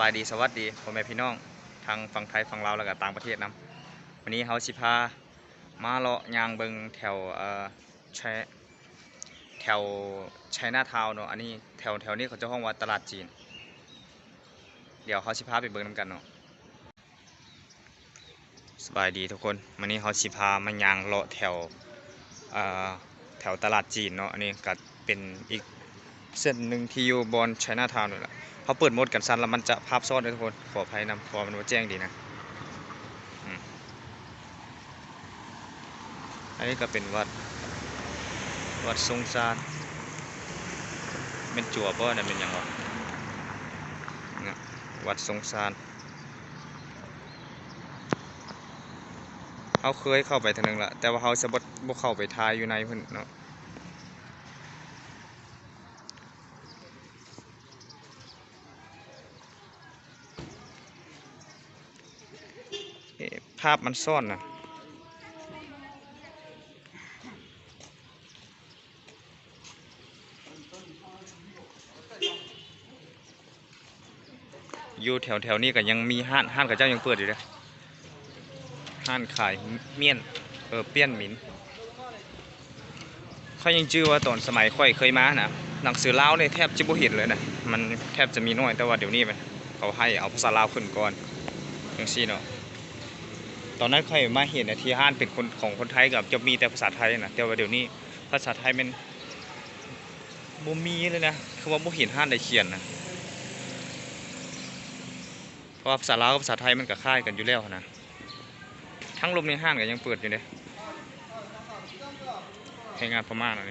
บายดีสวัสดีพ่อแม่พี่น้องทางฝั่งไทยฝั่งลาวแล้วก็ต่างประเทศนํวันนี้เฮาสิพามาเลาะยางเบิงแถวเอ่อใช้แถวไชน่าทาวน์เนาะอันนี้แถวแถวนี้เขาจะห้องว่าตลาดจีน เดี๋ยวเขาสิพาไปเบิงนํกันเนาะสบายดีทุกคนวันนี้เฮาสิพามายางเลาะแถวเอ่อแถวตลาดจีนเนาะอันนี้ก็เป็นอีก เส้นหนึ่งที่อยู่บนไชน่าทาวน์นี่แหละเขาเปิดโหมดกันสั้นแล้วมันจะภาพซ้อนด้วยทุกคน ขออภัยนำเพอมันว่าแจ้งดีนะ อันนี้ก็เป็นวัด วัดทรงซานเป็นจั่วบ่นั่เป็นหยังวะวัดทรงซานเขาเคยเข้าไปทางนึงละแต่ว่าเขาจะบ่บ่เข้าไปทายอยู่ในเพิ่นเนาะ เอ๊ะ ภาพมันซ่อนนะอยู่แถวแถวนี้ก็ยังมีห้านห้านกับเจ้ายังเปิดอยู่เลยห้านขายเมี่ยนเออเปี้ยนหมินเขายังจื้อว่าตอนสมัยค่อยเคยมานะหนังสือเล่าเนี่ยแทบจะบ่เห็นเลยนะมันแทบจะมีน้อยแต่ว่าเดี๋ยวนี้มันเขาให้เอาภาษาลาวขึ้นก่อนจังซี่เนาะ ตอนนั้นค่อยมาเห็นนะที่ห้านเป็นคนของคนไทยกับจะมีแต่ภาษาไทยนะแต่ว่าเดี๋ยวนี้ภาษาไทยมันบ่มีเลยนะคือว่าบ่เห็นห้านได้เขียนนะเพราะภาษาลาวกับภาษาไทยมันก็คล้ายกันอยู่แล้วนะทั้งลมในห้างก็ยังเปิดอยู่เลยให้งานพม่าหน่ย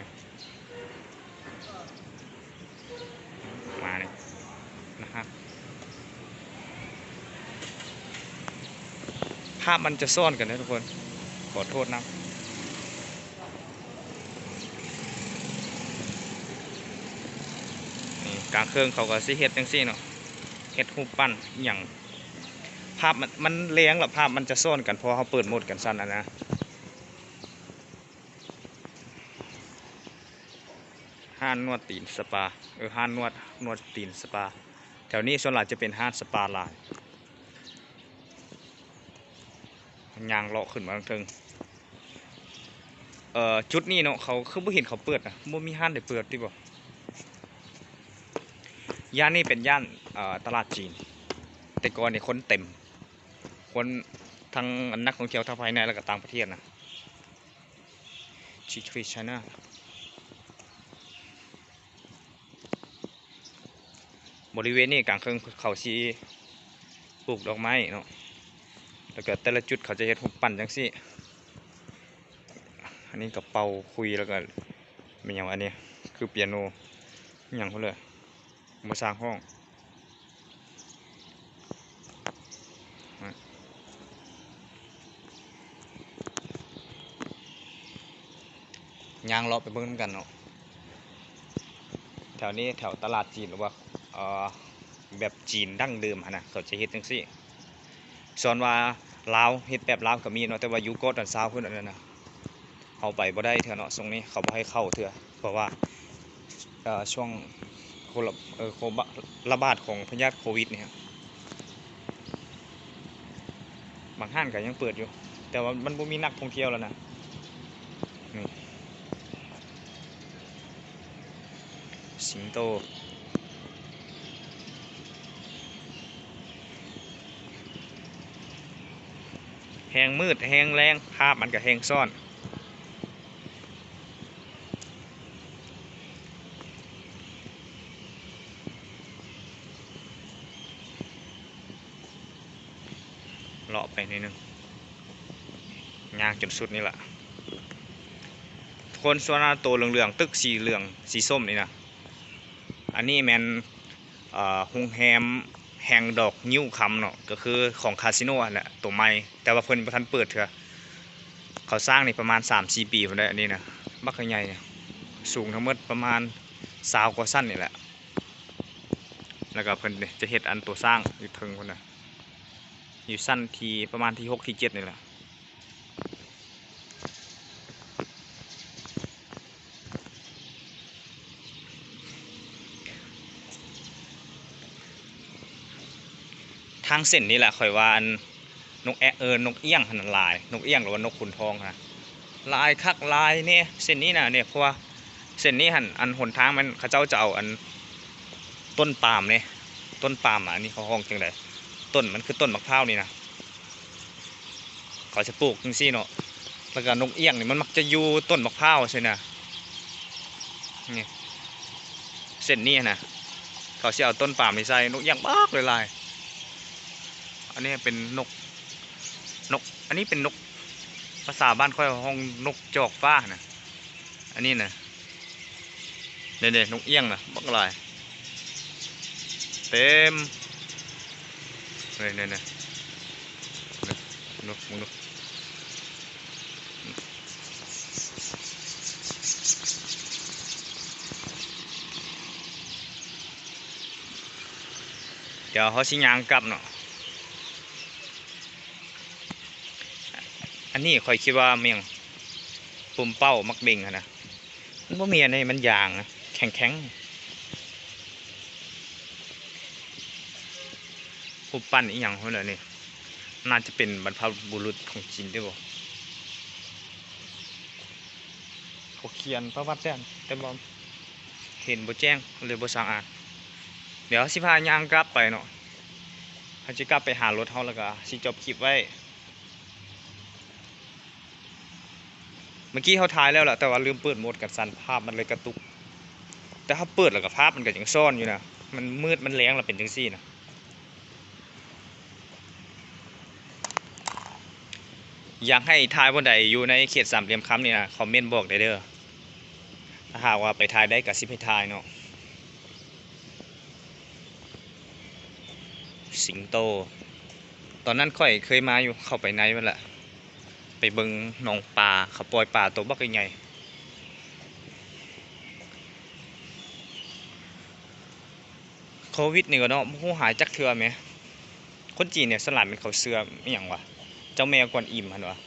มาเนี่ยนะครับาพมันจะซ่อนกันนะทุกคน ขอโทษนะนี่กลางเครื่องเขาก็สิเฮ็ดจังซี่เนาะเฮ็ดรูปปั้นอย่างภาพมันมันเลี้ยงหรอภาพมันจะซ่อนกันเพราะเขาเปิดโหมดกันสั้นนะนะห้านนวดตีนสปาเออห้านนวดนวดตีนสปา แถวนี้ส่วนหลายจะเป็นห้านสปาลาย ยางเลาะขึ้นมาทางเทิงเอ่อจุดนี้เนาะเขาคือบ่เห็นเขาเปิดนะบ่มีห้านได้เปิดดิบ่ย่านนี้เป็นย่านเอ่อตลาดจีน แต่ก่อนนี่คนเต็ม คนทั้งนักท่องเที่ยวทั้งภายในและก็ต่างประเทศนะชิทรีชนะบริเวณนี้กลางเคืองเขาสีปลูกดอกไม้เนาะ แล้วก็แต่ละจุดเขาจะเฮ็ดหุบปั่นจังซี่อันนี้กับเป่าคุยแล้วก็เป็นอย่างอันนี้คือเปียโนอย่างเขาเลยมาสร้างห้องยางเลาะไปเบิ่งกันเนาะแถวนี้แถวตลาดจีนหรือว่าเอ่อแบบจีนดั้งเดิมหั้นนะเขาจะเฮ็ดจังซี่ส่วนว่า ลาวเฮ็ดแบบลาวก็มีเนาะแต่ว่าอยู่กดอันซาวเพิ่นอันนั้นนะเอาไปบ่ได้เทื่อเนาะตรงนี้เขาบ่ให้เข้าเทื่อเพราะว่าช่วงโควิดระบาดของพยาธิโควิดเนี่ครับางห้างก็ยังเปิดอยู่ แต่ว่ามันบ่มีนักท่องเที่ยวแล้วนะสิงโต หงมืดแหงแรงภาพมันก็แหงซ่อนเลาะไปนิดนึงยางจนสุดนี่แหละคนส่วนหน้าตัวเหลืองๆตึกสีเหลืองสีส้มนี่นะอันนี้แมนเอ่อฮงแฮม แหงดอกนิ้วคำเนาะก็คือของคาสิโนอันแหละตัวใหม่แต่ว่าเพิ่นบ่ทันเปิดเถอะเขาสร้างนี่ประมาณ3-4ปีพุ่นได้อันนี้นะบักใหญ่เนี่ยสูงทั้งหมดประมาณยาวกว่าสั้นนี่แหละ แล้วก็เพิ่นนี่จะเห็ดอันตัวสร้างอยู่เทึงคนน่ะอยู่สั้นทีประมาณที่หกที่เจ็ดนี่แหละางเส้นนี้แหละข่อยว่าอันนกแอเออนกเอี้ยงหันนะลาย นกเอี้ยงหรือว่านกขุนทองนะลายคักลายเนี่ยเส้นนี้นะเนี่ยเพราะว่าเส้นนี้หันอันหนทางมันเขาเจ้าจะเอาอันต้นปาล์มเนี่ยต้นปาล์มอะอันนี้เขาห้องจังไดต้นมันคือต้นมะพร้าวนี่นะเขาจะปลูกจังซี่เนาะแล้วก็นกเอี้ยงนี่มันมักจะอยู่ต้นมะพร้าวใช่นะนี่เส้นนี้นะเขาสิเอาต้นปาล์มไปใส่นกเอี้ยงบากเลยลาย อันนี้เป็นนกนก อันนี้เป็นนกภาษาบ้านค่อยห้องนกจอกฟ้านะอันนี้นะเด่นๆนกเอี้ยงนะบักลายเต็มเนี่ยเนี่ยเนี่ยนกนกเดี๋ยวเขาสิยางกลับเนาะ อันนี้คอยคิดว่าเมียงปุ่มเป้ามักเบ่งอะนะมันบ่มีอันนี้มันยางนะแข็งแข็งผู้ปั้นอีหยังเขาเลยนี่น่าจะเป็นบรรพบุรุษของจีนด้วยบ่เขาเขียนประวัติแจ้งแต่บ่เห็นบ่แจ้งเลยบ่สั่งอ่านเดี๋ยวสิพายางกลับไปเนาะเขาจะกลับไปหารถเฮาแล้วก็สิจบคลิปไว้ เมื่อกี้เขาถ่ายแล้วแหละแต่ว่าลืมเปิดโหมดกับสันภาพมันเลยกระตุก แต่ถ้าเปิดแล้วกับภาพมันก็ยังซ่อนอยู่นะมันมืดมันแรงแล้วเป็นจังซี่นะอยากให้ทายบนใดอยู่ในเขตสามเหลี่ยมคำนี่นะคอมเมนต์บอกได้เด้อถ้าหากว่าไปทายได้กับสิบให้ทายเนาะสิงโต ตอนนั้นค่อยเคยมาอยู่เข้าไปในมันแหละ ไปเบิงหนองปลาเขาปล่อยปลาตัวบักใหญ่โควิดนี่ก็เนาะผู้หายจักเทือไหม คนจีนเนี่ยสลัดเป็นเขาเสือไม่อย่างวะเจ้าแม่กวนอิมหันวะ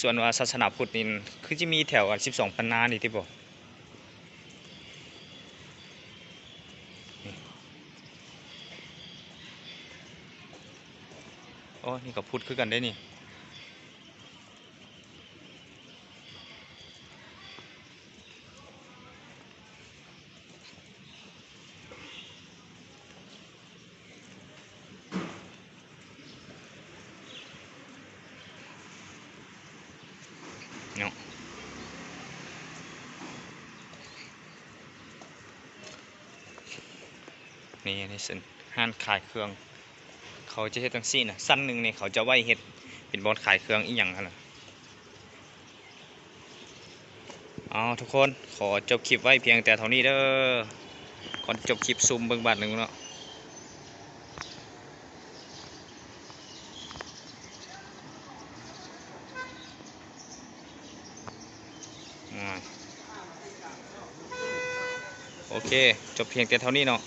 ส่วนว่าศาสนาพุทธนี่คือจะมีแถวสิบสองปันนานี่ที่บอกโอ้นี่ก็พุทธคือกันได้นี่ เนาะนี่นี่สินห้านขายเครื่อง เขาจะเฮ็ดจังซี่นะสั้นหนึ่งนี่เขาจะไว้เฮ็ดเป็นบอลขายเครื่องอีหยังหั่นน่ะเอาทุกคนขอจบคลิปไว้เพียงแต่เท่านี้เด้อก่อนจบคลิปซูมเบิ่งบาทหนึ่งเนาะอ่าโอ เค จบเพียงแต่เท่านี้เนาะ